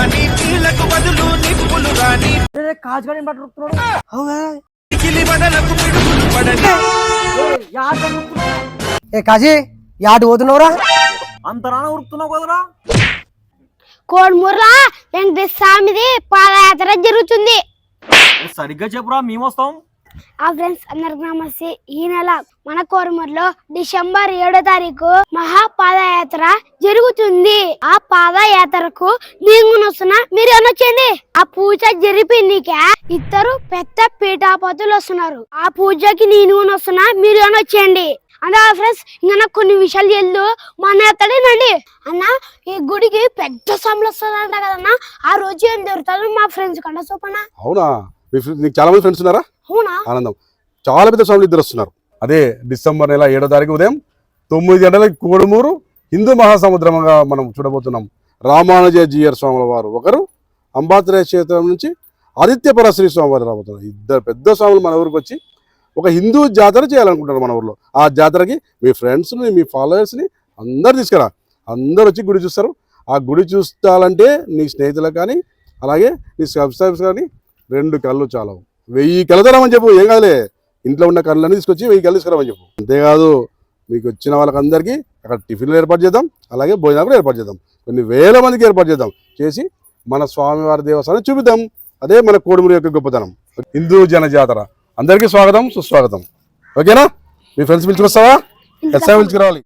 గాని నీళ్ళకు బదులు నిప్పులు గాని కాజుగాని బట్ట రుక్కుతున్నాడు అవునా? కిలి పిడుగులు పడని. ఏ కాజీ యాటు పోతున్నావురా? అంత రాన ఉరుకుతున్నావు కదరా కోడుమూరులో వెంకటేశ్వర స్వామిది పాదయాత్ర జరుగుతుంది. సరిగ్గా చెప్పురా మేము వస్తాం ఆ ఫ్రెండ్స్ అందరికి నమస్తే. ఈ నెల మన కోరమూరులో డిసెంబర్ ఏడో తారీఖు మహా పాదయాత్ర జరుగుతుంది. ఆ పాదయాత్రకు నేను మీరు అనొచ్చండి ఆ పూజ జరిపిందికే ఇద్దరు పెద్ద పీఠాపతులు వస్తున్నారు. ఆ పూజకి నేను వస్తున్నా మీరు అనొచ్చండి అన్నా ఫ్రెండ్స్ ఇంకా నాకు కొన్ని విషయాలు తెలుదు మా ఎత్తడేనండి అన్న ఈ గుడికి పెద్ద సమ్ములు వస్తుందంట కదన్నా. ఆ రోజు ఏం దొరుకుతుంది మా ఫ్రెండ్స్ కన్నా చూపనా? అవునా? నీకు చాలా మంది ఫ్రెండ్స్ ఉన్నారా? ఆనందం. చాలా పెద్ద స్వాములు ఇద్దరు వస్తున్నారు. అదే డిసెంబర్ నెల ఏడో తారీఖు ఉదయం తొమ్మిది గంటలకి కోడుమూరు హిందూ మహాసముద్రంగా మనం చూడబోతున్నాం. రామానుజ జీయర్ స్వాముల వారు ఒకరు అంబాత్రేయ క్షేత్రం నుంచి ఆదిత్య పరశ్రీ స్వామి వారు రాబోతున్నారు. ఇద్దరు పెద్ద స్వాములు మన ఊరికి వచ్చి ఒక హిందూ జాతర చేయాలనుకుంటున్నారు మన ఊర్లో. ఆ జాతరకి మీ ఫ్రెండ్స్ని మీ ఫాలోవర్స్ని అందరు తీసుకురా. అందరు వచ్చి గుడి చూస్తారు. ఆ గుడి చూస్తాలంటే నీ స్నేహితులకు కానీ అలాగే నీ సబ్స్క్రైబర్స్ కానీ రెండు కళ్ళు చాలవు. వెయ్యి కళ్ళు రమ్మని చెప్పు ఏం కాదులే. ఇంట్లో ఉన్న కళ్ళని తీసుకొచ్చి వెయ్యి కళ్ళు తీసుకురామని చెప్పు. అంతేకాదు మీకు వచ్చిన వాళ్ళకందరికీ అక్కడ టిఫిన్లు ఏర్పాటు చేద్దాం అలాగే భోజనాలు కూడా ఏర్పాటు చేద్దాం. కొన్ని వేల మందికి ఏర్పాటు చేద్దాం చేసి మన స్వామివారి దేవస్థానం చూపిద్దాం. అదే మన కోడుమూరి యొక్క గొప్పతనం. హిందూ జన జాతర అందరికీ స్వాగతం సుస్వాగతం. ఓకేనా? మీ ఫ్రెండ్స్ పిలుచుకొస్తావా? ఎస్ఐ పిలుచుకురావాలి.